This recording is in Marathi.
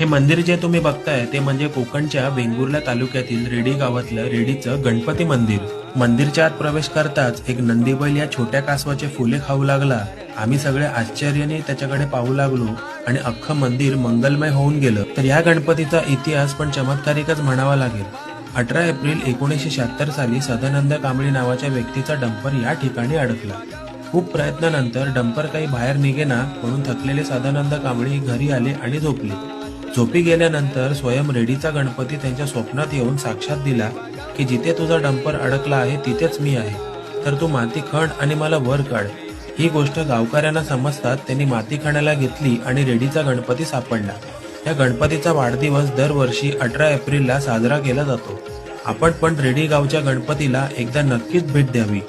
हे मंदिर जे तुम्ही बघताय ते म्हणजे कोकणच्या वेंगुर्ला तालुक्यातील रेडी गावातलं रेडीचं गणपती मंदिर. मंदिरच्या आत प्रवेश करताच एक नंदीबैल या छोट्या कासवाचे फुले खाऊ लागला. आम्ही सगळे आश्चर्याने त्याच्याकडे पाहू लागलो आणि अख्खं मंदिर मंगलमय होऊन गेलं. तर या गणपतीचा इतिहास पण चमत्कारिकच म्हणावा लागेल. अठरा एप्रिल एकोणीसशे शहात्तर साली सदानंद कांबळी नावाच्या व्यक्तीचा डंपर या ठिकाणी अडकला. खूप प्रयत्नानंतर डंपर काही बाहेर निघेना म्हणून थकलेले सदानंद कांबळी घरी आले आणि झोपले. झोपी गेल्यानंतर स्वयं रेडीचा गणपती त्यांच्या स्वप्नात येऊन साक्षात दिला की जिथे तुझा डंपर अडकला आहे तिथेच मी आहे. तर तू माती खण आणि मला वर काढ. ही गोष्ट गावकऱ्यांना समजतात त्यांनी माती खणायला घेतली आणि रेडीचा गणपती सापडला. या गणपतीचा वाढदिवस दरवर्षी अठरा एप्रिलला साजरा केला जातो. आपण पण रेडी गावच्या गणपतीला एकदा नक्कीच भेट द्यावी.